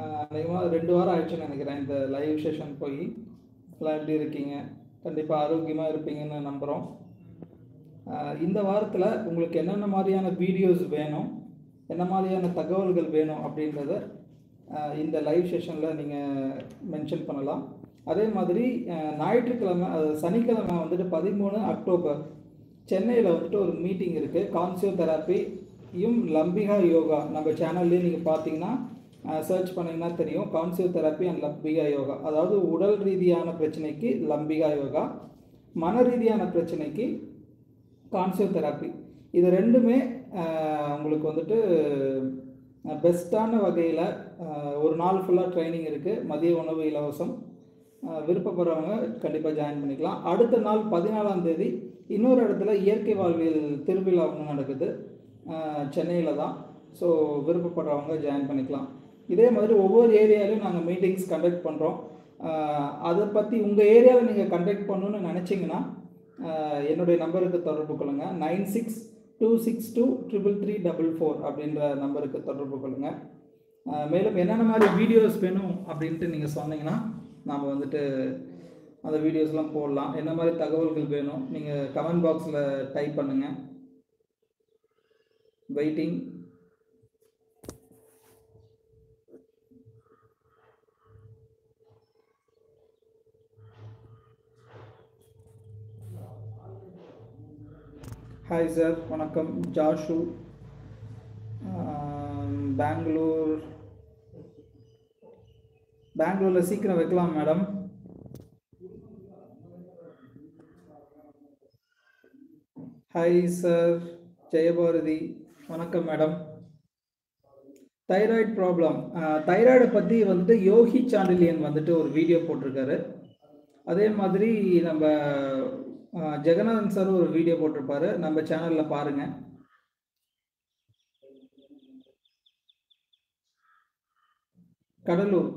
அதிகமாக ரெண்டு வாரம் ஆயிடுச்சுன்னு நினைக்கிறேன். இந்த லைவ் செஷன் போய். எல்லாம் எப்படி இருக்கீங்க? கண்டிப்பாக ஆரோக்கியமாக இருப்பீங்கன்னு நம்புகிறோம் இந்த வாரத்தில் உங்களுக்கு என்னென்ன மாதிரியான வீடியோஸ் வேணும்? என்ன மாதிரியான தகவல்கள் வேணும் அப்படின்றத இந்த லைவ் செஷனில் நீங்கள் மென்ஷன் பண்ணலாம். அதே மாதிரி ஞாயிற்றுக்கிழமை அது சனிக்கிழமை வந்துட்டு பதிமூணு அக்டோபர். சென்னையில் வந்துட்டு ஒரு மீட்டிங் இருக்குது கான்சியோ தெராப்பியும் லம்பிகா யோகா நம்ம சேனல்லேயே நீங்கள் பார்த்தீங்கன்னா சர்ச் பண்ணிங்கன்னா தெரியும். Council therapy and Lambika yoga அதாவது உடல் ரீதியான பிரச்சனைக்கு லம்பிகா யோகா மன ரீதியான பிரச்சனைக்கு கான்சியல் தெராப்பி இது ரெண்டுமே உங்களுக்கு வந்துட்டு பெஸ்ட்டான வகையில் ஒரு நாள் ஃபுல்லாக ட்ரைனிங் இருக்குது மதிய உணவு இலவசம். விருப்பப்படுறவங்க கண்டிப்பாக ஜாயின் பண்ணிக்கலாம். அடுத்த நாள் பதினாலாம் தேதி இன்னொரு இடத்துல இயற்கை வாழ்வியல் திருவிழா ஒன்று நடக்குது சென்னையில் தான். ஸோ விருப்பப்படுறவங்க ஜாயின் பண்ணிக்கலாம். இதே மாதிரி ஒவ்வொரு ஏரியாலையும் நாங்கள் மீட்டிங்ஸ் கண்டக்ட் பண்ணுறோம் அதை பற்றி உங்கள் ஏரியாவில் நீங்கள் கண்டக்ட் பண்ணணும்னு நினச்சிங்கன்னா என்னுடைய நம்பருக்கு தொடர்பு கொள்ளுங்கள் nine six two six two triple three double four அப்படின்ற நம்பருக்கு தொடர்பு கொள்ளுங்கள் மேலும் என்னென்ன மாதிரி வீடியோஸ் வேணும் அப்படின்ட்டு நீங்கள் சொன்னீங்கன்னா நாம் வந்துட்டு அந்த வீடியோஸ்லாம் போடலாம். என்ன மாதிரி தகவல்கள் வேணும் நீங்கள் கமெண்ட் பாக்ஸில் டைப் பண்ணுங்கள் வெயிட்டிங் ஹாய் சார் வணக்கம். ஜாஷு. பெங்களூர். பெங்களூரில் சீக்கிரம் வைக்கலாம் மேடம் ஹாய் சார் ஜெயபாரதி. வணக்கம் மேடம் தைராய்டு ப்ராப்ளம் தைராய்டை பற்றி வந்துட்டு யோகி சாண்டிலியன் வந்துட்டு ஒரு வீடியோ போட்டிருக்காரு. அதே மாதிரி நம்ம ஜெகநாதன் சார் ஒரு வீடியோ போட்டிருப்பாரு. நம்ம சேனலில் பாருங்க. கடலூர்.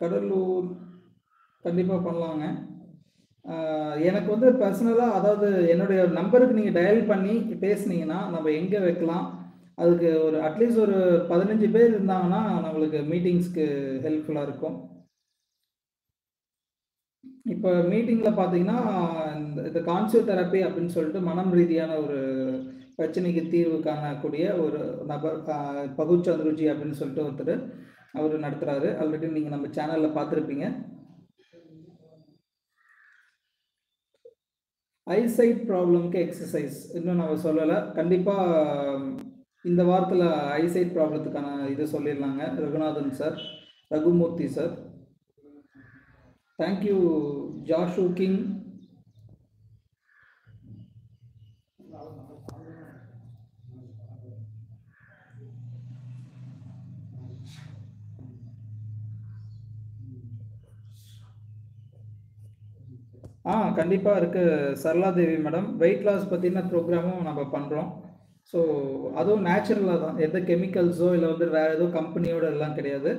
கடலூர் கண்டிப்பாக பண்ணலாங்க. எனக்கு வந்து பர்சனலாக அதாவது என்னுடைய நம்பருக்கு நீங்கள் டயல் பண்ணி பேசுனீங்கன்னா நம்ம எங்கே வைக்கலாம்? அதுக்கு ஒரு அட்லீஸ்ட் ஒரு பதினஞ்சு பேர் இருந்தாங்கன்னா நம்மளுக்கு மீட்டிங்ஸ்க்கு ஹெல்ப்ஃபுல்லாக இருக்கும். இப்போ மீட்டிங்கில் பார்த்தீங்கன்னா இந்த கான்சியோ தெரப்பி அப்படின்னு சொல்லிட்டு மனம் ரீதியான ஒரு பிரச்சனைக்கு தீர்வு காணக்கூடிய ஒரு நபர் பகு சந்துருஜி அப்படின்னு சொல்லிட்டு ஒருத்தர் அவர் நடத்துகிறாரு ஆல்ரெடி நீங்கள் நம்ம சேனலில் பார்த்துருப்பீங்க ஐசைட் ப்ராப்ளம்க்கு எக்ஸசைஸ் இன்னும் நம்ம சொல்லலை. கண்டிப்பாக இந்த வாரத்தில் ஐசைட் ப்ராப்ளத்துக்கான இதை சொல்லிடலாங்க Raghunathan sir Raghumurthy sir. Thank you ஜாஷு கிங் ஆ கண்டிப்பாக இருக்குது சரளாதேவி மேடம். வெயிட் லாஸ் பற்றின ப்ரோக்ராமும் நம்ம பண்ணுறோம் ஸோ அதுவும் நேச்சுரலாக தான். எந்த கெமிக்கல்ஸோ இல்லை வந்து வேறு எதுவும் கம்பெனியோட எல்லாம் கிடையாது.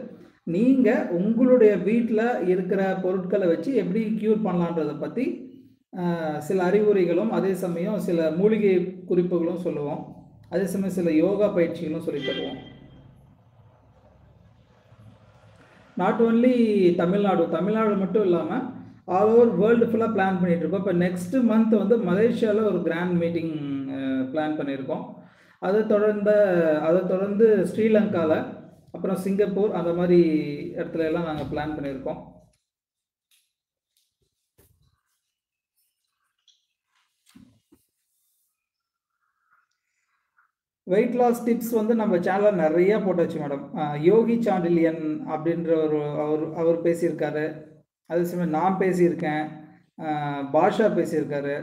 நீங்கள் உங்களுடைய வீட்டில் இருக்கிற பொருட்களை வச்சு எப்படி க்யூர் பண்ணலான்றதை பற்றி சில அறிவுரைகளும் அதே சமயம் சில மூலிகை குறிப்புகளும் சொல்லுவோம். அதே சமயம் சில யோகா பயிற்சிகளும் சொல்லித் தருவோம். நாட் ஓன்லி தமிழ்நாடு தமிழ்நாடு மட்டும் இல்லாமல் ஆல் ஓவர் வேர்ல்டு ஃபுல்லாக பிளான் பண்ணிட்டு இருக்கோம். இப்போ நெக்ஸ்ட் மந்த் வந்து மலேசியாவில் ஒரு கிராண்ட் மீட்டிங் பிளான் பண்ணியிருக்கோம். அதை தொடர்ந்த அதை தொடர்ந்து ஸ்ரீலங்காவில் அப்புறம் சிங்கப்பூர் அந்த மாதிரி இடத்துல எல்லாம் நாங்கள் பிளான் பண்ணியிருக்கோம். வெயிட் லாஸ் டிப்ஸ் வந்து நம்ம சேனலில் நிறைய போட்டாச்சு மேடம் யோகி சாண்டிலியன் அப்படின்ற ஒரு அவர் அவர் பேசியிருக்காரு. அதே சமயம் நான் பேசியிருக்கேன். பாஷா பேசியிருக்காரு.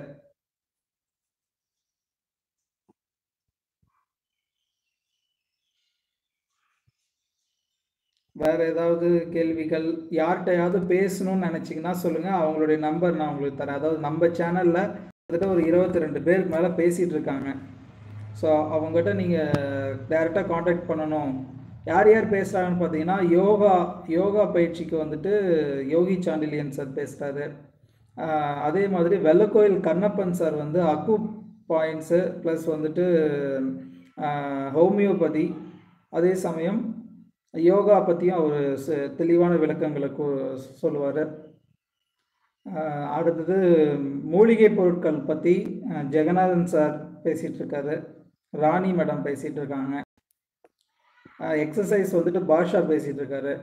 வேற ஏதாவது கேள்விகள் யார்கிட்டயாவது பேசணும்னு நினச்சிங்கன்னா சொல்லுங்கள் அவங்களுடைய நம்பர் நான் உங்களுக்கு தரேன். அதாவது நம்ம சேனலில் கிட்டத்தட்ட ஒரு இருபத்தி ரெண்டு பேருக்கு மேலே பேசிகிட்டு இருக்காங்க. ஸோ அவங்ககிட்ட நீங்கள் டைரெக்டாக காண்டாக்ட் பண்ணணும். யார் யார் பேசுகிறாங்கன்னு பார்த்தீங்கன்னா யோகா யோகா பயிற்சிக்கு வந்துட்டு யோகி சாண்டிலியன் சார் பேசுகிறாரு அதே மாதிரி வெள்ளக்கோயில் கண்ணப்பன் சார் வந்து அக்கு பாயிண்ட்ஸு ப்ளஸ் வந்துட்டு ஹோமியோபதி. அதே சமயம் யோகா பற்றியும் அவர் தெளிவான விளக்கங்களை சொல்லுவார். அடுத்தது மூலிகை பொருட்கள் பற்றி ஜெகநாதன் சார் பேசிகிட்டு இருக்காரு ராணி மேடம் பேசிகிட்டு இருக்காங்க எக்ஸசைஸ் வந்துட்டு பாஷா பேசிகிட்டு இருக்காரு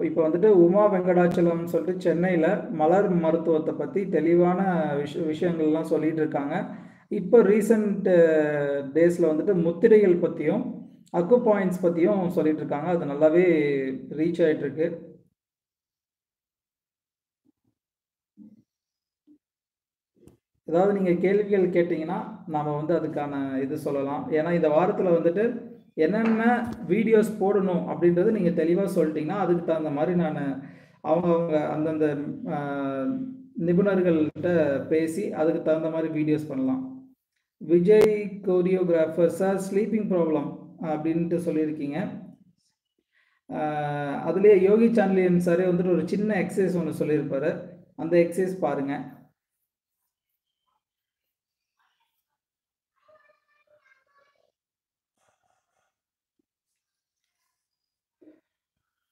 இப்போ வந்துட்டு உமா வெங்கடாச்சலம் சொல்லிட்டு சென்னையில் மலர் மருத்துவத்தை பற்றி தெளிவான விஷ விஷயங்கள்லாம் சொல்லிகிட்டு இருக்காங்க இப்போ ரீசண்ட் டேஸில் வந்துட்டு முத்திரைகள் பற்றியும் அக்கு பாயிண்ட்ஸ் பற்றியும் சொல்லிட்டு இருக்காங்க அது நல்லாவே ரீச் ஆயிட்டு இருக்கு ஏதாவது நீங்கள் கேள்விகள் கேட்டிங்கன்னா நாம் வந்து அதுக்கான இது சொல்லலாம். ஏன்னா இந்த வாரத்தில் வந்துட்டு என்னென்ன வீடியோஸ் போடணும் அப்படின்றது நீங்கள் தெளிவாக சொல்லிட்டீங்கன்னா அதுக்கு தகுந்த மாதிரி நான் அவங்கவுங்க அந்தந்த நிபுணர்கள்கிட்ட பேசி அதுக்கு தகுந்த மாதிரி வீடியோஸ் பண்ணலாம். Vijay choreographer sir sleeping problem அப்படின்ட்டு சொல்லியிருக்கீங்க. அதுலேயே யோகி சான்லியன் சாரே வந்துட்டு ஒரு சின்ன எக்ஸசைஸ் ஒன்று சொல்லியிருப்பாரு. அந்த எக்ஸசைஸ் பாருங்கள்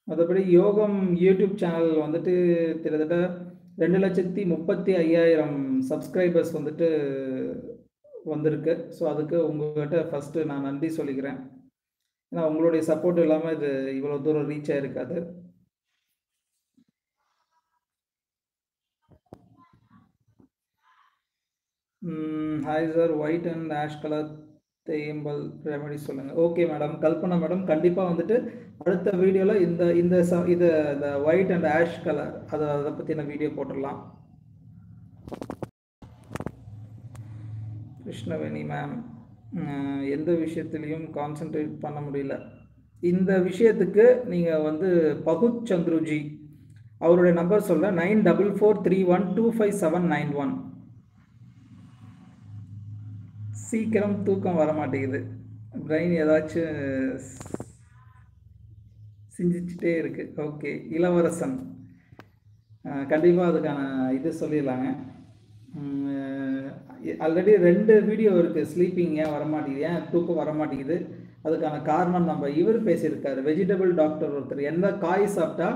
மற்றபடி யோகம் யூடியூப் சேனல் வந்துட்டு கிட்டத்தட்ட ரெண்டு லட்சத்தி முப்பத்தி ஐயாயிரம் சப்ஸ்கிரைபர்ஸ் வந்துட்டு வந்திருக்கு. ஸோ அதுக்கு உங்கள்கிட்ட ஃபஸ்ட்டு நான் நன்றி சொல்லிக்கிறேன். ஏன்னா உங்களுடைய சப்போர்ட் இல்லாமல் இது இவ்வளோ தூரம் reach ஆகிருக்காது hi sir white and ash colour தேயம்பல் remedy சொல்லுங்கள் ஓகே மேடம் கல்பனா மேடம் கண்டிப்பாக வந்துட்டு அடுத்த வீடியோவில் இந்த இந்த ச இது இந்த ஒயிட் அண்ட் ஆஷ் கலர் அதை அதை பற்றின வீடியோ போட்டுடலாம். கிருஷ்ணவேணி மேம் எந்த விஷயத்துலையும் கான்சென்ட்ரேட் பண்ண முடியல. இந்த விஷயத்துக்கு நீங்கள் வந்து பகுத் சந்துருஜி அவருடைய நம்பர் சொல்ல nine double four three one two five seven nine one சீக்கிரம் தூக்கம் வர மாட்டேங்குது. பிரெயின் ஏதாச்சும் சிந்திச்சுட்டே இருக்குது ஓகே இளவரசன். கண்டிப்பாக அதுக்கான இது சொல்லிடலாங்க. ஆல்ரெடி ரெண்டு வீடியோ இருக்குது ஸ்லீப்பிங் ஏன் வரமாட்டேங்குது? ஏன் தூக்கம் வரமாட்டேங்குது? அதுக்கான காரணம் நம்ம இவர் பேசியிருக்காரு. வெஜிடபிள் டாக்டர் ஒருத்தர் எந்த காய் சாப்பிட்டா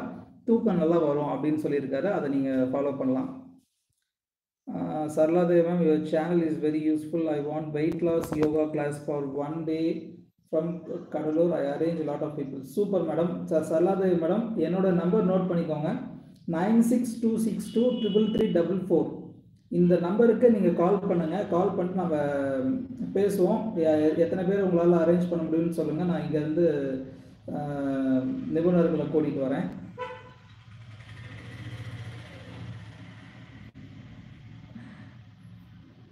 தூக்கம் நல்லா வரும் அப்படின்னு சொல்லியிருக்காரு. அதை நீங்கள் ஃபாலோ பண்ணலாம். Saraladevi ma'am your channel is very useful I want weight loss yoga class for one day from Cuddalore I arrange lot of people super madam sir Saraladevi madam என்னோட நம்பர் நோட் பண்ணிக்கோங்க. Nine six two six two triple three double four இந்த நம்பருக்கு நீங்கள் கால் பண்ணுங்கள் கால் பண்ணி நம்ம பேசுவோம். எத்தனை பேர் உங்களால் அரேஞ்ச் பண்ண முடியும்னு சொல்லுங்கள் நான் இங்கேருந்து நிபுணர்களை கூட்டிகிட்டு வரேன்.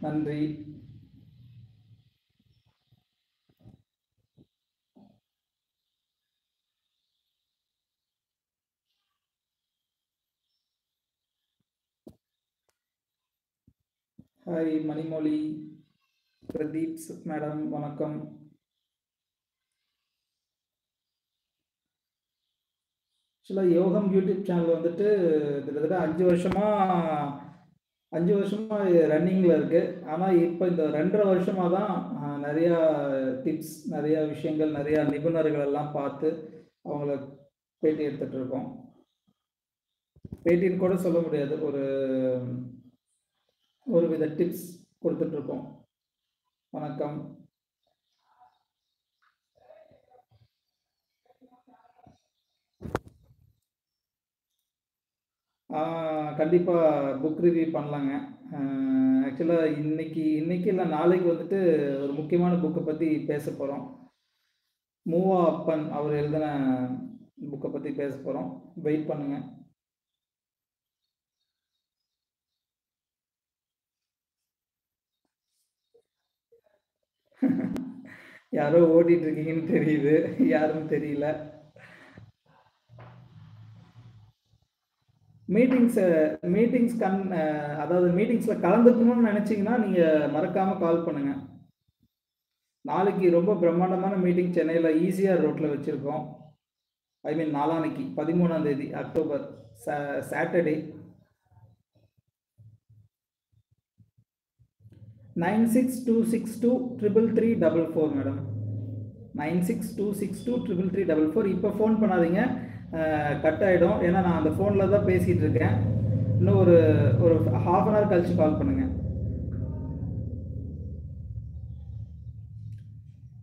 நன்றி. ஹாய் மணிமொழி. பிரதீப் மேடம் வணக்கம். ஆக்சுவலாக யோகம் யூடியூப் சேனல் வந்துட்டு கிட்டத்தட்ட அஞ்சு வருஷமாக அஞ்சு வருஷமாக ரன்னிங்கில் இருக்குது ஆனால் இப்போ இந்த ரெண்டரை வருஷமாக தான் நிறையா டிப்ஸ் நிறையா விஷயங்கள் நிறையா நிபுணர்கள் எல்லாம் பார்த்து அவங்கள பேட்டி எடுத்துகிட்டு இருக்கோம். பேட்டின்னு கூட சொல்ல முடியாது. ஒரு ஒரு வித டிப்ஸ் கொடுத்துட்ருக்கோம் வணக்கம் கண்டிப்பாக புக் ரிவ்யூ பண்ணலாங்க. ஆக்சுவலாக இன்னைக்கு இன்னைக்கு இல்லை நாளைக்கு வந்துட்டு ஒரு முக்கியமான புக்கை பற்றி பேச போகிறோம் மூவா அப்பன் அவர் எழுதின புக்கை பற்றி பேச போகிறோம் வெயிட் பண்ணுங்கள் யாரோ ஓடிட்டு இருக்கீங்கன்னு தெரியுது. யாருன்னு தெரியல. மீட்டிங்ஸ் மீட்டிங்ஸ் கண் அதாவது மீட்டிங்ஸில் கலந்துக்கணும்னு நினச்சிங்கன்னா நீங்கள் மறக்காமல் கால் பண்ணுங்கள் நாளைக்கு ரொம்ப பிரம்மாண்டமான மீட்டிங் சென்னையில் ஈஸியாக ரோட்டில் வச்சுருக்கோம். ஐ மீன் நாளான்னைக்கு பதிமூணாம் தேதி October Saturday nine six two six two triple three double four madam. Nine six two six two triple three double four. இப்போ ஃபோன் பண்ணாதீங்க. கட் ஆகிடும் ஏன்னா நான் அந்த ஃபோனில் தான் பேசிகிட்டு இருக்கேன். இன்னும் ஒரு ஒரு ஹாஃப் அன் ஹவர் கழிச்சு கால் பண்ணுங்கள்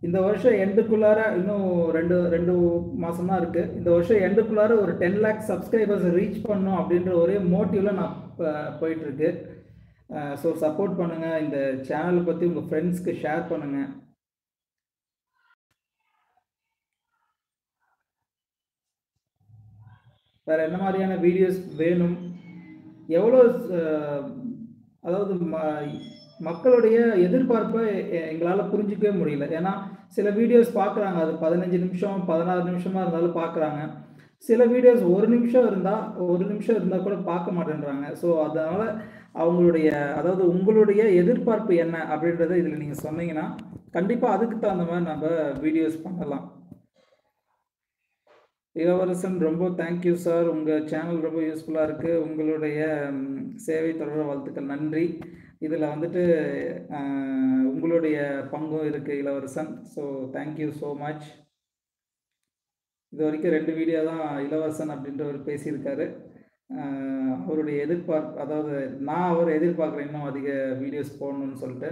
இந்த வருஷம் எண்டுக்குள்ளார இன்னும் ரெண்டு ரெண்டு மாதம் தான் இருக்குது இந்த வருஷம் எண்டுக்குள்ளார ஒரு டென் லேக்ஸ் சப்ஸ்கிரைபர்ஸ் ரீச் பண்ணும் அப்படின்ற ஒரே மோட்டிவில் நான் போயிட்டுருக்கு ஸோ சப்போர்ட் பண்ணுங்கள் இந்த சேனலை பற்றி உங்கள் ஃப்ரெண்ட்ஸ்க்கு ஷேர் பண்ணுங்கள் வேறு என்ன மாதிரியான வீடியோஸ் வேணும்? எவ்வளோ அதாவது ம மக்களுடைய எதிர்பார்ப்பை எங்களால் புரிஞ்சிக்கவே முடியல. ஏன்னா சில வீடியோஸ் பார்க்குறாங்க அது பதினஞ்சு நிமிஷம் பதினாறு நிமிஷமாக இருந்தாலும் பார்க்குறாங்க சில வீடியோஸ் ஒரு நிமிஷம் இருந்தால் ஒரு நிமிஷம் இருந்தால் கூட பார்க்க மாட்டேன்றாங்க. ஸோ அதனால் அவங்களுடைய அதாவது உங்களுடைய எதிர்பார்ப்பு என்ன அப்படின்றத இதில் நீங்கள் சொன்னீங்கன்னா கண்டிப்பாக அதுக்கு தகுந்த மாதிரி நம்ம வீடியோஸ் பண்ணலாம். இளவரசன் ரொம்ப தேங்க்யூ சார் உங்கள் சேனல் ரொம்ப யூஸ்ஃபுல்லாக இருக்குது உங்களுடைய சேவை தொடர வாழ்த்துக்கள். நன்றி. இதில் வந்துட்டு உங்களுடைய பங்கும் இருக்குது இளவரசன். ஸோ தேங்க்யூ ஸோ மச் இது வரைக்கும் ரெண்டு வீடியோ தான் இளவரசன் அப்படின்றவர் பேசியிருக்காரு. அவருடைய எதிர்பார்ப்பு அதாவது நான் அவர் எதிர்பார்க்குறேன் இன்னும் அதிக வீடியோஸ் போடணும்னு சொல்லிட்டு.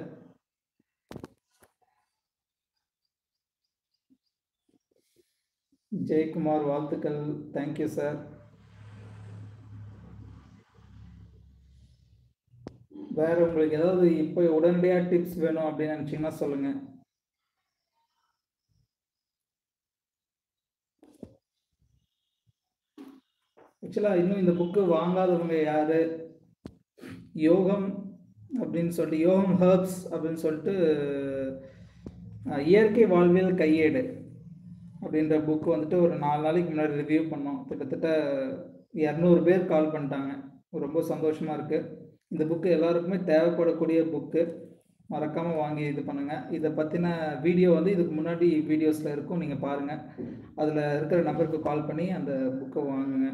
ஜெயக்குமார் வாழ்த்துக்கள். தேங்க்யூ சார் வேற உங்களுக்கு ஏதாவது இப்போ உடனடியாக டிப்ஸ் வேணும் அப்படின்னு நினச்சிங்கன்னா சொல்லுங்கள் ஆக்சுவலாக இன்னும் இந்த புக்கு வாங்காதவங்க யார்? யோகம் அப்படின்னு சொல்லிட்டு யோகம் ஹர்ப்ஸ் அப்படின்னு சொல்லிட்டு இயற்கை வாழ்வியல் கையேடு அப்படின்ற புக்கு வந்துட்டு ஒரு நாலு நாளைக்கு முன்னாடி ரிவ்யூ பண்ணோம். கிட்டத்தட்ட இரநூறு பேர் கால் பண்ணிட்டாங்க. ரொம்ப சந்தோஷமாக இருக்குது இந்த புக்கு எல்லாருக்குமே தேவைப்படக்கூடிய புக்கு மறக்காமல் வாங்கி இது பண்ணுங்கள் இதை பற்றின வீடியோ வந்து இதுக்கு முன்னாடி வீடியோஸில் இருக்கும். நீங்கள் பாருங்கள் அதில் இருக்கிற நம்பருக்கு கால் பண்ணி அந்த புக்கை வாங்குங்க.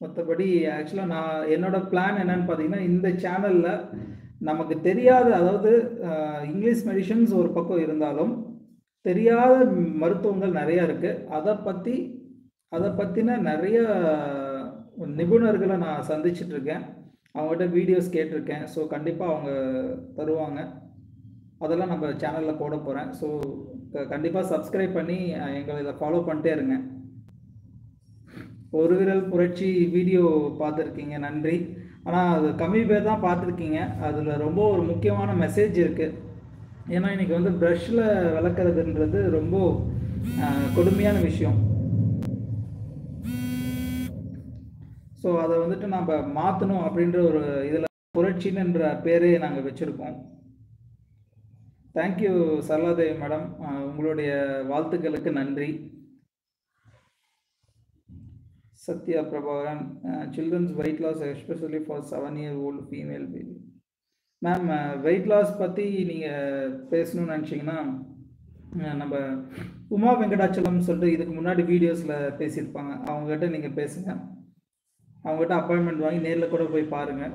மற்றபடி ஆக்சுவலாக நான் என்னோட பிளான் என்னன்னு பார்த்தீங்கன்னா இந்த சேனலில் நமக்கு தெரியாத அதாவது இங்கிலீஷ் மெடிஷன்ஸ் ஒரு பக்கம் இருந்தாலும் தெரியாத மருத்துவங்கள் நிறையா இருக்குது அதை பற்றி அதை பற்றின நிறைய நிபுணர்களை நான் சந்திச்சிட்ருக்கேன் அவங்ககிட்ட வீடியோஸ் கேட்டிருக்கேன். ஸோ கண்டிப்பாக அவங்க தருவாங்க. அதெல்லாம் நம்ம சேனலில் போட போகிறேன் ஸோ கண்டிப்பாக சப்ஸ்கிரைப் பண்ணி எங்களை இதை ஃபாலோ பண்ணிட்டே இருங்க. ஒரு விரல் புரட்சி வீடியோ பார்த்துருக்கீங்க நன்றி. ஆனால் அது கம்மி பேர் தான் பார்த்துருக்கீங்க. அதில் ரொம்ப ஒரு முக்கியமான மெசேஜ் இருக்குது ஏன்னா இன்றைக்கி வந்து ப்ரஷ்ஷில் விளக்குறதுன்றது ரொம்ப கொடுமையான விஷயம். ஸோ அதை வந்துட்டு நம்ம மாற்றணும் அப்படின்ற ஒரு இதில் புரட்சின்ன்ற பேரே நாங்கள் வச்சுருக்கோம். Thank you Saraladevi madam. உங்களுடைய வாழ்த்துக்களுக்கு நன்றி. Sathya Prabhakaran children's weight loss especially for seven year old female baby ma'am weight loss பற்றி நீங்கள் பேசணும்னு நினச்சிங்கன்னா நம்ம உமா வெங்கடாச்சலம் சொல்லிட்டு இதுக்கு முன்னாடி வீடியோஸில் பேசியிருப்பாங்க. அவங்ககிட்ட நீங்கள் பேசுங்க. அவங்ககிட்ட அப்பாயின்மெண்ட் வாங்கி நேரில் கூட போய் பாருங்கள்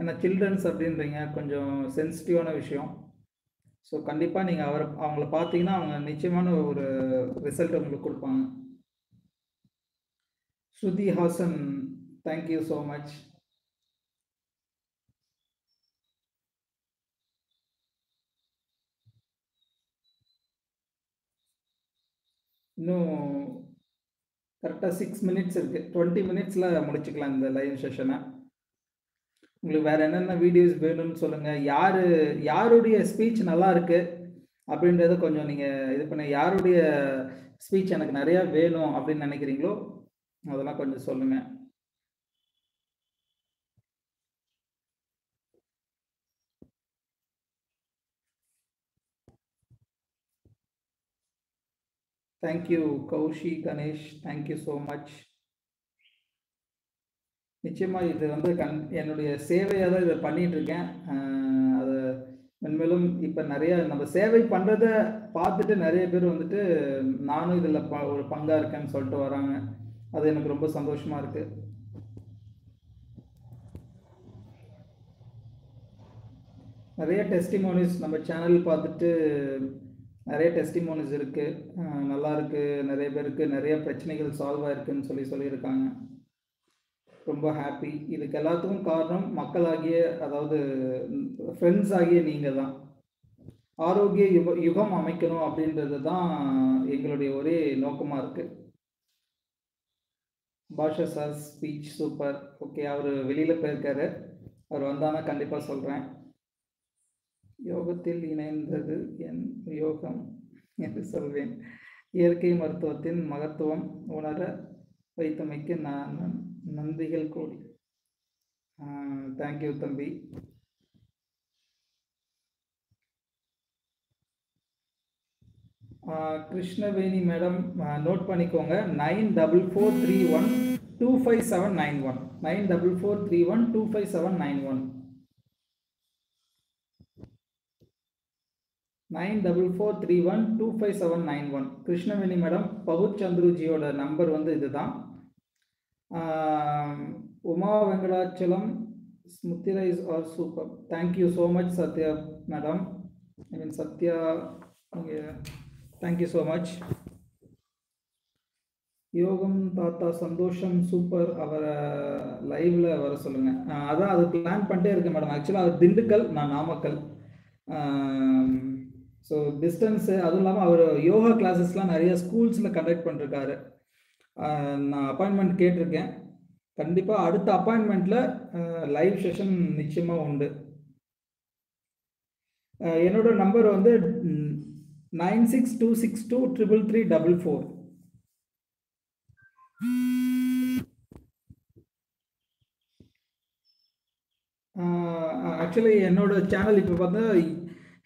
ஏன்னா சில்ட்ரன்ஸ் அப்படின்றீங்க கொஞ்சம் சென்சிட்டிவான விஷயம். ஸோ கண்டிப்பாக நீங்கள் அவரை அவங்கள பார்த்தீங்கன்னா அவங்க நிச்சயமான ஒரு ரிசல்ட் உங்களுக்கு கொடுப்பாங்க. Shruti Haasan thank you so much இன்னும் கரெக்டாக சிக்ஸ் மினிட்ஸ் இருக்குது டுவெண்ட்டி மினிட்ஸில் முடிச்சுக்கலாம் இந்த லைவ் செஷனை உங்களுக்கு வேறு என்னென்ன வீடியோஸ் வேணும்னு சொல்லுங்கள் யார் யாருடைய ஸ்பீச் நல்லா இருக்குது அப்படின்றத கொஞ்சம் நீங்கள் இது பண்ண யாருடைய ஸ்பீச் எனக்கு நிறையா வேணும் அப்படின்னு நினைக்கிறீங்களோ அதெல்லாம் கொஞ்சம் சொல்லுங்கள் thank you Kaushi Ganesh. Thank you so much நிச்சயமாக இது வந்து கண் என்னுடைய சேவையாக தான் இதை பண்ணிட்டு இருக்கேன் அது மென்மேலும் இப்போ நிறைய நம்ம சேவை பண்ணுறத பார்த்துட்டு நிறைய பேர் வந்துட்டு நானும் இதில் ப ஒரு பங்காக இருக்கேன்னு சொல்லிட்டு வராங்க. அது எனக்கு ரொம்ப சந்தோஷமாக இருக்குது நிறைய டெஸ்டிமோனிஸ் நம்ம சேனல் பார்த்துட்டு நிறைய டெஸ்டிமோனிஸ் இருக்குது நல்லா இருக்குது நிறைய பேருக்கு நிறைய பிரச்சனைகள் சால்வ் ஆயிருக்குன்னு சொல்லி சொல்லியிருக்காங்க. ரொம்ப ஹாப்பி இதுக்கு எல்லாத்துக்கும் காரணம் மக்களாகிய அதாவது ஃப்ரெண்ட்ஸ் ஆகிய நீங்கள் தான். ஆரோக்கிய யுக யுகம் அமைக்கணும் அப்படின்றது தான் எங்களுடைய ஒரே நோக்கமாக இருக்குது Basha sir speech super okay அவர் வெளியில் போயிருக்காரு. அவர் வந்தானா கண்டிப்பாக சொல்கிறேன் யோகத்தில் இணைந்தது என் யோகம் என்று சொல்வேன். இயற்கை மருத்துவத்தின் மகத்துவம் உணர வைத்தமைக்கு நான் நன்றிகள் கோடி. தேங்க்யூ தம்பி. கிருஷ்ணவேணி மேடம் நோட் பண்ணிக்கோங்க. Nine double four three one two five seven nine one. Nine double four three one two five seven nine one. Nine double four three one two five seven nine one. Krishnaveni madam பகுத் சந்துருஜியோட number வந்து இதுதான். Uma Venkatachalam smoothie is are super thank you so much Sathya madam I mean Sathya நீங்கள் thank you so much யோகம் தாத்தா சந்தோஷம் super அவரை லைவ்ல வர சொல்லுங்க. அதான் அது பிளான் பண்ணிட்டே இருக்கேன் மேடம் ஆக்சுவலாக அது திண்டுக்கல் நான் நாமக்கல். ஸோ டிஸ்டன்ஸு அதுவும் இல்லாமல் அவர் யோகா கிளாஸஸ்லாம் நிறைய ஸ்கூல்ஸில் கண்டக்ட் பண்ணிருக்காரு. நான் அப்பாயின்மெண்ட் கேட்டிருக்கேன். கண்டிப்பாக அடுத்த அப்பாயின்மெண்ட்டில் லைவ் செஷன் நிச்சயமாக உண்டு. என்னோட நம்பர் வந்து nine six two six two triple three double four. Actually என்னோட சேனல் இப்போ பார்த்தா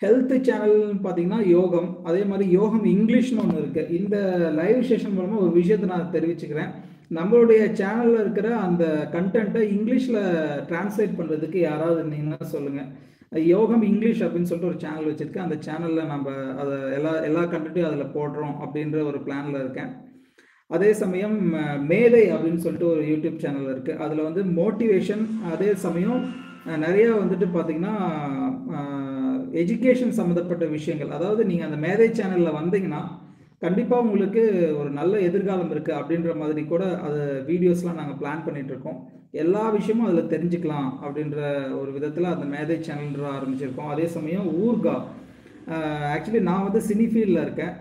ஹெல்த் சேனல்னு பார்த்தீங்கன்னா யோகம் அதே மாதிரி யோகம் இங்கிலீஷ்னு ஒன்று இருக்குது இந்த லைவ் செஷன் மூலமாக ஒரு விஷயத்தை நான் தெரிவிச்சுக்கிறேன். நம்மளுடைய சேனலில் இருக்கிற அந்த கண்டென்ட்டை இங்கிலீஷில் டிரான்ஸ்லேட் பண்ணுறதுக்கு யாராவது இருந்தீங்கன்னா சொல்லுங்கள் யோகம் இங்கிலீஷ் அப்படின்னு சொல்லிட்டு ஒரு சேனல் வச்சுருக்கேன் அந்த சேனலில் நம்ம அதை எல்லா எல்லா கண்டென்ட்டையும் அதில் போடுறோம் அப்படின்ற ஒரு பிளானில் இருக்கேன். அதே சமயம் மேதை அப்படின்னு சொல்லிட்டு ஒரு யூடியூப் சேனல் இருக்குது அதில் வந்து மோட்டிவேஷன் அதே சமயம் நிறையா வந்துட்டு பார்த்திங்கன்னா எஜுகேஷன் சம்மந்தப்பட்ட விஷயங்கள். அதாவது நீங்கள் அந்த மேதை சேனலில் வந்தீங்கன்னா கண்டிப்பாக உங்களுக்கு ஒரு நல்ல எதிர்காலம் இருக்குது அப்படின்ற மாதிரி கூட அது வீடியோஸ்லாம் நாங்கள் பிளான் பண்ணிகிட்ருக்கோம் எல்லா விஷயமும் அதில் தெரிஞ்சுக்கலாம் அப்படின்ற ஒரு விதத்தில் அந்த மேதை சேனல்ன்ற ஆரம்பிச்சிருக்கோம். அதே சமயம் ஊர்கா ஆக்சுவலி நான் வந்து சினி ஃபீல்டில் இருக்கேன்.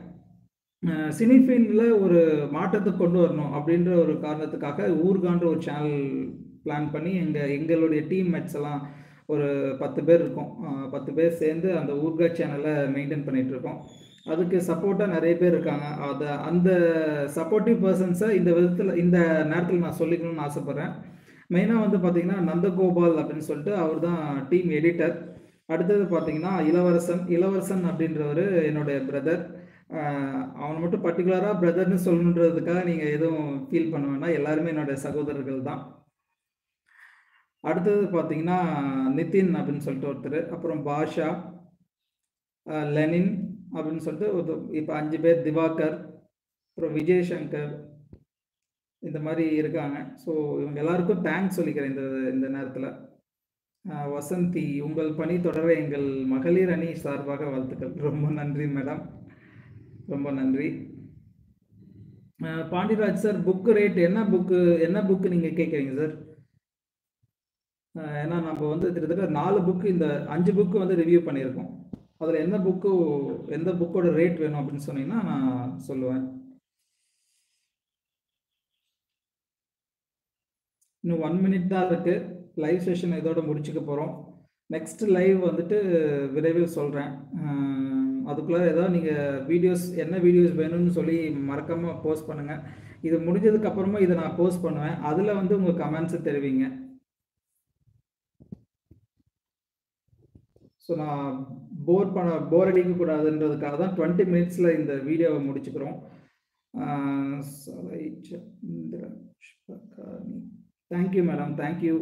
சினி ஃபீல்டில் ஒரு மாற்றத்தை கொண்டு வரணும் அப்படின்ற ஒரு காரணத்துக்காக ஊர்கான்ற ஒரு சேனல் பிளான் பண்ணி எங்கள் எங்களுடைய டீம் மேட்ஸ் எல்லாம் ஒரு பத்து பேர் இருக்கோம். பத்து பேர் சேர்ந்து அந்த ஊர்கா சேனலை மெயின்டைன் பண்ணிகிட்ருக்கோம் அதுக்கு சப்போர்ட்டாக நிறைய பேர் இருக்காங்க. அதை அந்த சப்போர்ட்டிவ் பர்சன்ஸை இந்த விதத்தில் இந்த நேரத்தில் நான் சொல்லிக்கணும்னு ஆசைப்பட்றேன். மெயினாக வந்து பார்த்திங்கன்னா நந்தகோபால் அப்படின்னு சொல்லிட்டு அவர் தான் டீம் எடிட்டர் அடுத்தது பார்த்தீங்கன்னா இளவரசன். இளவரசன் அப்படின்றவர் என்னுடைய பிரதர் அவனை மட்டும் பர்டிகுலராக பிரதர்னு சொல்லணுன்றதுக்காக நீங்கள் எதுவும் ஃபீல் பண்ண வேண்டாம். எல்லாருமே என்னுடைய சகோதரர்கள் தான் அடுத்தது பார்த்தீங்கன்னா நிதின் அப்படின்னு சொல்லிட்டு ஒருத்தர் அப்புறம் பாஷா லெனின் அப்படின்னு சொல்லிட்டு ஒரு இப்போ அஞ்சு பேர் திவாகர் அப்புறம் விஜய் சங்கர் இந்த மாதிரி இருக்காங்க. ஸோ இவங்க எல்லாருக்கும் தேங்க்ஸ் சொல்லிக்கிறேன் இந்த இந்த நேரத்தில். வசந்தி உங்கள் பணி தொடர எங்கள் மகளிர் அணி சார்பாக வாழ்த்துக்கள். ரொம்ப நன்றி மேடம் ரொம்ப நன்றி. பாண்டிராஜ் சார் புக்கு ரேட் என்ன புக்கு என்ன புக்கு நீங்கள் கேட்குறீங்க சார் ஏன்னா நம்ம வந்து கிட்டத்தட்ட நாலு புக்கு இந்த அஞ்சு புக்கு வந்து ரிவ்யூ பண்ணியிருக்கோம். அதில் எந்த புக்கு எந்த புக்கோட ரேட் வேணும் அப்படின்னு சொன்னீங்கன்னா நான் சொல்லுவேன். இன்னும் ஒன் மினிட் தான் இருக்குது லைவ் செஷன் இதோட முடிச்சுக்க போகிறோம் நெக்ஸ்ட் லைவ் வந்துட்டு விரைவில் சொல்கிறேன் அதுக்குள்ளே ஏதாவது நீங்கள் வீடியோஸ் என்ன வீடியோஸ் வேணும்னு சொல்லி மறக்காமல் போஸ்ட் பண்ணுங்கள் இது முடிஞ்சதுக்கு அப்புறமா இதை நான் போஸ்ட் பண்ணுவேன். அதில் வந்து உங்கள் கமெண்ட்ஸை தெரிவிங்க. ஸோ நான் போர் பண்ண போர் அடிக்கக்கூடாதுன்றதுக்காக தான் டுவெண்ட்டி மினிட்ஸில் இந்த வீடியோவை முடிச்சுக்கிறோம். Thank you madam thank you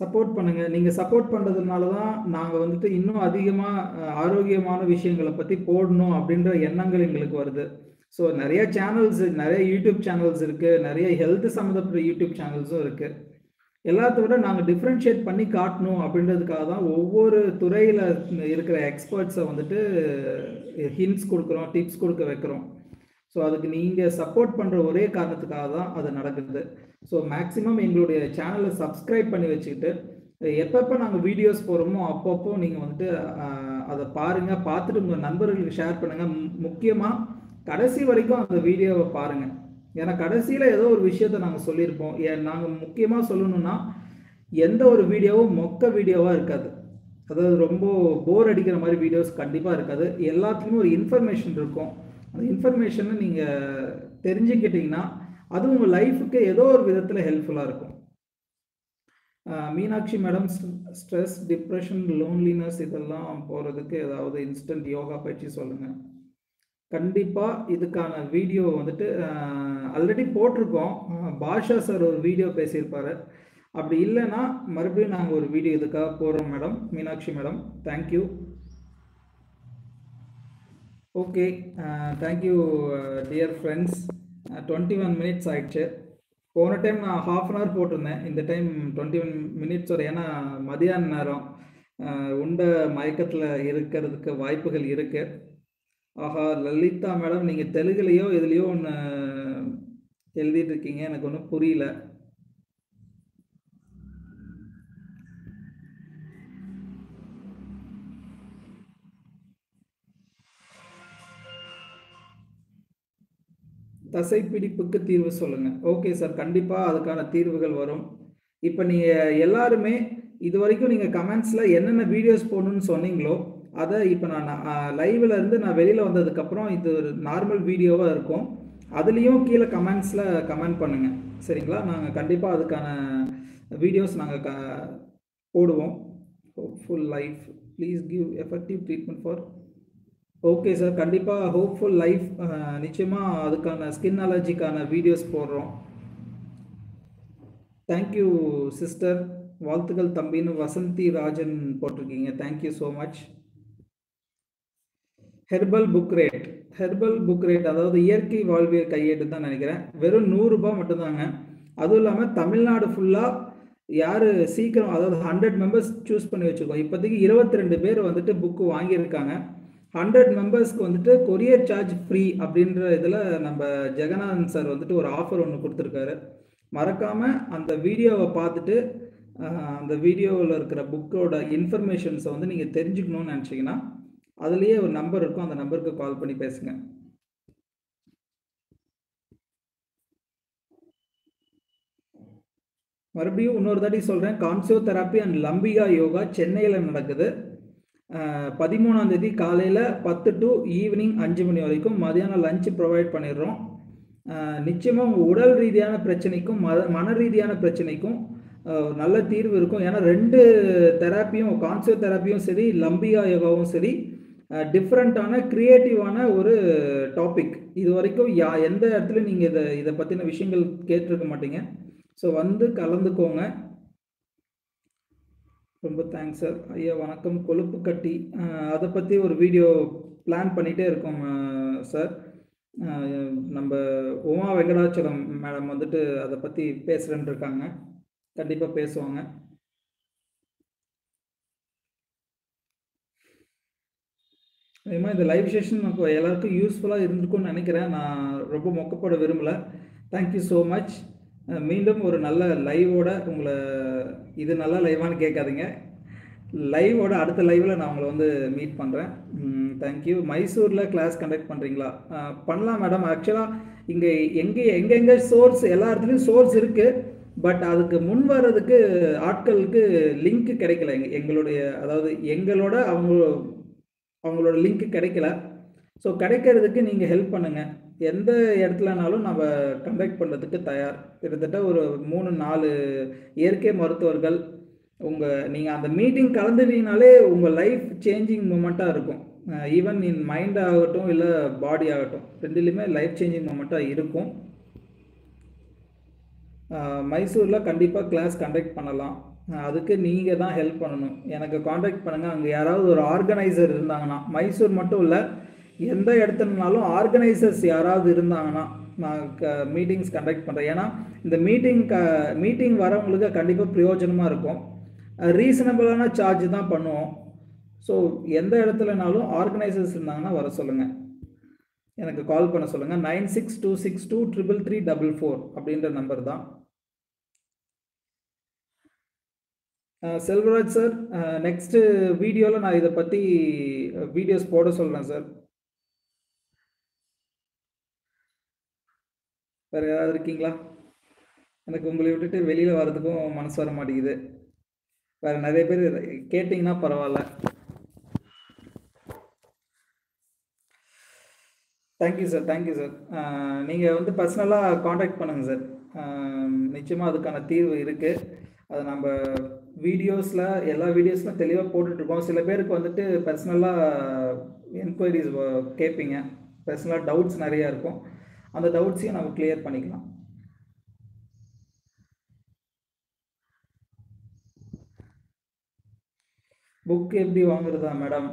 support பண்ணுங்க. நீங்க சப்போர்ட் பண்றதுனால தான் நாங்க வந்துட்டு இன்னும் அதிகமா ஆரோக்கியமான விஷயங்களை பத்தி போடணும் அப்படின்ற எண்ணங்கள் எங்களுக்கு வருது. ஸோ நிறைய சேனல்ஸ் நிறைய யூடியூப் சேனல்ஸ் இருக்குது நிறைய ஹெல்த் சம்மந்தப்பட்ட யூடியூப் சேனல்ஸும் இருக்குது எல்லாத்த விட நாங்கள் டிஃப்ரென்ஷியேட் பண்ணி காட்டணும் அப்படின்றதுக்காக தான் ஒவ்வொரு துறையில் இருக்கிற எக்ஸ்பர்ட்ஸை வந்துட்டு ஹின்ஸ் கொடுக்குறோம் டிப்ஸ் கொடுக்க வைக்கிறோம். ஸோ அதுக்கு நீங்கள் சப்போர்ட் பண்ணுற ஒரே காரணத்துக்காக தான் அது நடக்குது. ஸோ மேக்ஸிமம் எங்களுடைய சேனலை சப்ஸ்கிரைப் பண்ணி வச்சுக்கிட்டு எப்பப்போ நாங்கள் வீடியோஸ் போகிறோமோ அப்பப்போ நீங்கள் வந்துட்டு அதை பாருங்கள் பார்த்துட்டு உங்கள் நண்பர்களுக்கு ஷேர் பண்ணுங்கள் முக்கியமாக கடைசி வரைக்கும் அந்த வீடியோவை பாருங்கள் ஏன்னா கடைசியில் ஏதோ ஒரு விஷயத்த நாங்கள் சொல்லியிருப்போம். ஏன் நாங்கள் முக்கியமாக சொல்லணும்னா எந்த ஒரு வீடியோவும் மொக்க வீடியோவாக இருக்காது. அதாவது ரொம்ப போர் அடிக்கிற மாதிரி வீடியோஸ் கண்டிப்பாக இருக்காது. எல்லாத்துலேயுமே ஒரு இன்ஃபர்மேஷன் இருக்கும். அந்த இன்ஃபர்மேஷனை நீங்கள் தெரிஞ்சுக்கிட்டிங்கன்னா அது உங்கள் லைஃபுக்கு ஏதோ ஒரு விதத்தில் ஹெல்ப்ஃபுல்லாக இருக்கும். Meenakshi madam stress depression loneliness இதெல்லாம் போகிறதுக்கு ஏதாவது இன்ஸ்டன்ட் யோகா பயிற்சி சொல்லுங்கள் கண்டிப்பாக இதுக்கான வீடியோ வந்துட்டு ஆல்ரெடி போட்டிருக்கோம். பாஷா சார் ஒரு வீடியோ பேசியிருப்பார். அப்படி இல்லைன்னா மறுபடியும் நாங்கள் ஒரு வீடியோ இதுக்காக போடுறோம் madam. Meenakshi madam thank you okay thank you dear friends twenty one minutes ஆயிடுச்சு. போன டைம் நான் ஹாஃப் அன் ஹவர் போட்டிருந்தேன். இந்த டைம் டுவெண்ட்டி ஒன் மினிட்ஸ் வரை. ஏன்னா மதியான நேரம். உண்ட மயக்கத்தில் இருக்கிறதுக்கு வாய்ப்புகள் இருக்குது ஆஹா லலிதா மேடம் நீங்கள் தெலுங்குலையோ எதுலேயோ ஒன்று எழுதிட்டு இருக்கீங்க எனக்கு ஒன்றும் புரியல. தசைப்பிடிப்புக்கு தீர்வு சொல்லுங்க. ஓகே சார் கண்டிப்பாக அதுக்கான தீர்வுகள் வரும். இப்போ நீங்கள் எல்லாருமே இது வரைக்கும் நீங்கள் கமெண்ட்ஸில் என்னென்ன வீடியோஸ் போடணும்னு சொன்னீங்களோ அதை இப்போ நான் லைவில் இருந்து நான் வெளியில் வந்ததுக்கப்புறம் இது ஒரு நார்மல் வீடியோவாக இருக்கும். அதுலேயும் கீழே கமெண்ட்ஸில் கமெண்ட் பண்ணுங்கள் சரிங்களா? நாங்கள் கண்டிப்பாக அதுக்கான வீடியோஸ் நாங்கள் க போடுவோம். Hopeful life please give effective treatment for okay sir கண்டிப்பாக ஹோப்ஃபுல் லைஃப் நிச்சயமாக அதுக்கான ஸ்கின் அலர்ஜிக்கான வீடியோஸ் போடுறோம். தேங்க்யூ சிஸ்டர் வாழ்த்துக்கள் தம்பின்னு வசந்தி ராஜன் போட்டிருக்கீங்க. Thank you so much herbal book rate herbal book rate அதாவது இயற்கை வாழ்வியல் கையேட்டு தான் நினைக்கிறேன். வெறும் நூறுரூபா மட்டும்தாங்க. அதுவும் இல்லாமல் தமிழ்நாடு ஃபுல்லாக யார் சீக்கிரம் அதாவது ஹண்ட்ரட் மெம்பர்ஸ் சூஸ் பண்ணி வச்சுருக்கோம். இப்போதைக்கு இருபத்தி ரெண்டு பேர் வந்துட்டு புக்கு வாங்கியிருக்காங்க. ஹண்ட்ரட் மெம்பர்ஸ்க்கு வந்துட்டு கொரியர் சார்ஜ் ஃப்ரீ அப்படின்ற இதில் நம்ம ஜெகநாதன் சார் வந்துட்டு ஒரு ஆஃபர் ஒன்று கொடுத்துருக்காரு. மறக்காமல் அந்த வீடியோவை பார்த்துட்டு அந்த வீடியோவில் இருக்கிற புக்கோட இன்ஃபர்மேஷன்ஸை வந்து நீங்கள் தெரிஞ்சுக்கணும்னு நினச்சிங்கன்னா அதுலேயே ஒரு நம்பர் இருக்கும். அந்த நம்பருக்கு கால் பண்ணி பேசுங்க. மறுபடியும் இன்னொரு தாட்டி சொல்கிறேன் கான்சியோ தெராப்பி அண்ட் லம்பிகா யோகா சென்னையில் நடக்குது. பதிமூணாம் தேதி காலையில் பத்து டு ஈவினிங் அஞ்சு மணி வரைக்கும் மதியானம் லஞ்சு ப்ரொவைட் பண்ணிடுறோம். நிச்சயமாக உங்கள் உடல் ரீதியான பிரச்சனைக்கும் மத மன ரீதியான பிரச்சனைக்கும் நல்ல தீர்வு இருக்கும். ஏன்னா ரெண்டு தெராப்பியும் கான்சியோ தெராப்பியும் சரி லம்பிகா யோகாவும் சரி டிஃப்ரெண்ட்டான க்ரியேட்டிவான ஒரு டாபிக் இது வரைக்கும் யா எந்த இடத்துல நீங்கள் இதை இதை பற்றின விஷயங்கள் கேட்டிருக்க மாட்டீங்க. ஸோ வந்து கலந்துக்கோங்க. ரொம்ப தேங்க்ஸ் சார் ஐயா வணக்கம். கொழுப்பு கட்டி. அதை பற்றி ஒரு வீடியோ பிளான் பண்ணிகிட்டே இருக்கோம் சார் நம்ம உமா வெங்கடாச்சலம் மேடம் வந்துட்டு அதை பற்றி பேசுகிறேன்னு இருக்காங்க. கண்டிப்பாக பேசுவாங்க. அதே மாதிரி இந்த லைவ் செஷன் நமக்கு எல்லாருக்கும் யூஸ்ஃபுல்லாக இருந்திருக்கும்னு நினைக்கிறேன். நான் ரொம்ப மொக்கப்பட விரும்பலை. தேங்க்யூ ஸோ மச் மீண்டும் ஒரு நல்ல லைவோட உங்களை இது நல்ல லைவான்னு கேட்காதீங்க. லைவோட அடுத்த லைவில் நான் உங்களை வந்து மீட் பண்ணுறேன் தேங்க்யூ மைசூரில் கிளாஸ் கண்டக்ட் பண்ணுறீங்களா பண்ணலாம் மேடம் ஆக்சுவலாக இங்கே எங்கே எங்கெங்கே சோர்ஸ் எல்லா இடத்துலையும் சோர்ஸ் இருக்குது பட் அதுக்கு முன் வர்றதுக்கு ஆட்களுக்கு லிங்க் கிடைக்கல. எங்களுடைய அதாவது எங்களோட அவங்க அவங்களோட லிங்க் கிடைக்கல. ஸோ கிடைக்கிறதுக்கு நீங்கள் ஹெல்ப் பண்ணுங்கள் எந்த இடத்துலனாலும் நம்ம கண்டக்ட் பண்ணுறதுக்கு தயார். கிட்டத்தட்ட ஒரு மூணு நாலு இயற்கை மருத்துவர்கள் உங்கள் நீங்கள் அந்த மீட்டிங் கலந்துட்டீங்கனாலே உங்கள் லைஃப் சேஞ்சிங் மூமெண்ட்டாக இருக்கும். ஈவன் இன் மைண்ட் ஆகட்டும் இல்லை பாடி ஆகட்டும் ரெண்டுலேயுமே லைஃப் சேஞ்சிங் மூமெண்ட்டாக இருக்கும். மைசூரில் கண்டிப்பாக கிளாஸ் கண்டக்ட் பண்ணலாம். அதுக்கு நீங்கள் தான் ஹெல்ப் பண்ணணும். எனக்கு காண்டாக்ட் பண்ணுங்கள் அங்கே யாராவது ஒரு ஆர்கனைசர் இருந்தாங்கன்னா மைசூர் மட்டும் இல்லை எந்த இடத்துலனாலும் ஆர்கனைசர்ஸ் யாராவது இருந்தாங்கன்னா நான் க மீட்டிங்ஸ் கண்டக்ட் பண்ணுறேன் ஏன்னா இந்த மீட்டிங் க மீட்டிங் வரவங்களுக்கு கண்டிப்பாக பிரயோஜனமாக இருக்கும். ரீசனபிளான சார்ஜ் தான் பண்ணுவோம். ஸோ எந்த இடத்துலனாலும் ஆர்கனைசர்ஸ் இருந்தாங்கன்னா வர சொல்லுங்கள் எனக்கு கால் பண்ண சொல்லுங்கள் nine six two six two triple three double four அப்படின்ற நம்பர் தான். செல்வராஜ் சார் நெக்ஸ்ட்டு வீடியோவில் நான் இதை பற்றி வீடியோஸ் போட சொல்கிறேன் சார். வேறு ஏதாவது இருக்கீங்களா? எனக்கு உங்களை விட்டுட்டு வெளியில் வர்றதுக்கும் மனசு வர மாட்டேங்குது. வேறு நிறைய பேர் கேட்டிங்கன்னா பரவாயில்ல. தேங்க்யூ சார் தேங்க்யூ சார் நீங்கள் வந்து பர்சனலாக காண்டாக்ட் பண்ணுங்கள் சார் நிச்சயமாக அதுக்கான தீர்வு இருக்குது அதை நம்ம வீடியோஸில் எல்லா வீடியோஸ்லாம் தெளிவாக போட்டுட்ருக்கோம். சில பேருக்கு வந்துட்டு பர்சனலாக என்கொயரிஸ் கேட்பீங்க பர்சனலாக டவுட்ஸ் நிறையா இருக்கும். அந்த டவுட்ஸையும் நம்ம கிளியர் பண்ணிக்கலாம். புக் எப்படி வாங்குறதா மேடம்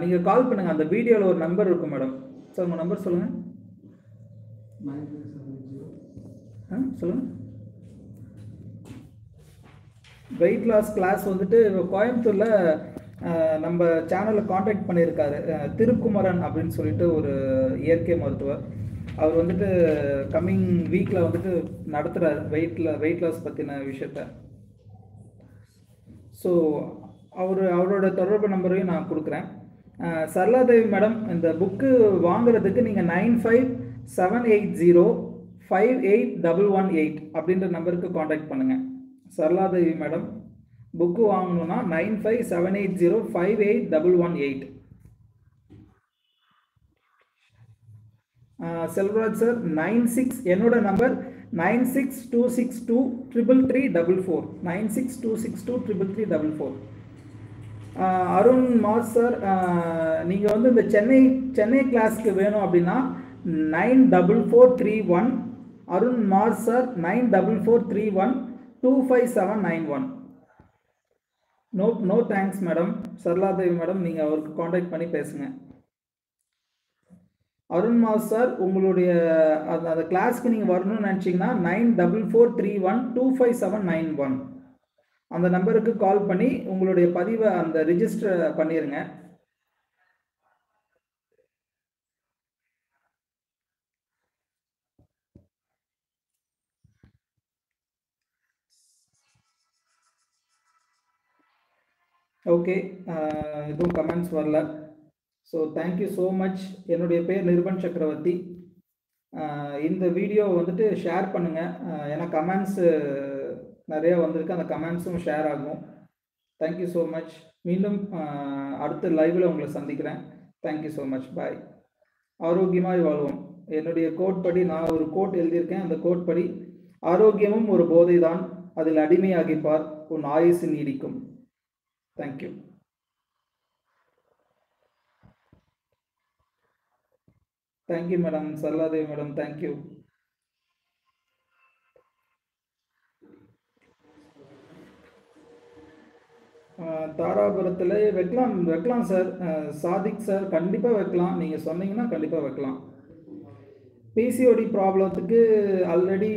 நீங்கள் கால் பண்ணுங்கள் அந்த வீடியோவில் ஒரு நம்பர் இருக்கும் மேடம் சார் உங்கள் நம்பர் சொல்லுங்கள் ஆ சொல்லுங்கள் வெயிட் லாஸ் கிளாஸ் வந்துட்டு கோயம்புத்தூரில் நம்ம சேனலில் காண்டாக்ட் பண்ணியிருக்காரு. திருக்குமரன் அப்படின்னு சொல்லிட்டு ஒரு இயற்கை மருத்துவர். அவர் வந்துட்டு கம்மிங் வீக்கில் வந்துட்டு நடத்துகிறார் வெயிட்டில் வெயிட் லாஸ் பற்றின விஷயத்த. ஸோ அவர் அவரோட தொடர்பு நம்பரையும் நான் கொடுக்குறேன். சரளாதேவி மேடம் இந்த புக்கு வாங்குறதுக்கு நீங்கள் nine five seven eight zero five eight double one eight அப்படின்ற நம்பருக்கு காண்டாக்ட் பண்ணுங்கள் Saraladevi madam book வாங்கணுன்னா nine five seven eight zero five eight double one eight Selvaraj sir nine six என்னோட number nine six two six two triple three double four nine six two six two triple three double four Arun Mass sir நீங்கள் வந்து இந்த சென்னை சென்னை கிளாஸ்க்கு வேணும் அப்படின்னா nine double four three one Arun Mass sir nine double four three one two five seven nine one no no thanks madam Saraladevi madam நீங்கள் அவருக்கு contact பண்ணி பேசுங்க. அருண் மாஸ் சார் உங்களுடைய அந்த அந்த கிளாஸ்க்கு நீங்கள் வரணும்னு நினச்சிங்கன்னா nine double four three one two five seven nine one அந்த நம்பருக்கு கால் பண்ணி உங்களுடைய பதிவை அந்த ரிஜிஸ்டர் பண்ணிடுங்க ஓகே uh, எதுவும் கமெண்ட்ஸ் வரல. So thank you so much என்னுடைய பேர் நிர்பன் சக்கரவர்த்தி. Uh, இந்த வீடியோ வந்துட்டு ஷேர் பண்ணுங்கள் uh, ஏன்னா கமெண்ட்ஸு நிறைய வந்திருக்கு. அந்த கமெண்ட்ஸும் ஷேர் ஆகும். தேங்க்யூ ஸோ மச் மீண்டும் அடுத்த லைவில் உங்களை சந்திக்கிறேன். தேங்க்யூ ஸோ மச் பாய் ஆரோக்கியமாக வாழ்வோம். என்னுடைய கோட் படி நான் ஒரு கோட் எழுதியிருக்கேன். அந்த கோட் படி ஆரோக்கியமும் ஒரு போதை தான் அதில் அடிமையாகிப்பார். உன் ஆயுசு நீடிக்கும். Thank you thank you madam Saraladevi madam thank you தாராபுரத்தில் வைக்கலாம் வைக்கலாம் சார் uh, சாதிக் சார் கண்டிப்பாக வைக்கலாம். நீங்கள் சொன்னீங்கன்னா கண்டிப்பாக வைக்கலாம். பிசிஓடி ப்ராப்ளத்துக்கு ஆல்ரெடி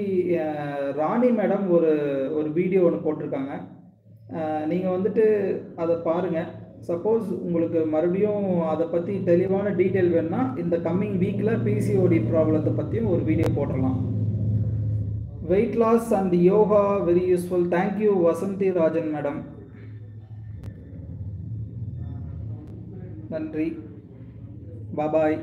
ராணி மேடம் ஒரு ஒரு வீடியோ ஒன்று போட்டிருக்காங்க. நீங்கள் வந்துட்டு அதை பாருங்கள் சப்போஸ் உங்களுக்கு மறுபடியும் அதை பற்றி தெளிவான டீட்டெயில் வேணும்னா இந்த கம்மிங் வீக்கில் பிசிஓடி ப்ராப்ளத்தை பற்றியும் ஒரு வீடியோ போட்டுடலாம் weight loss and yoga very useful thank you Vasanthi Rajan madam நன்றி. Bye bye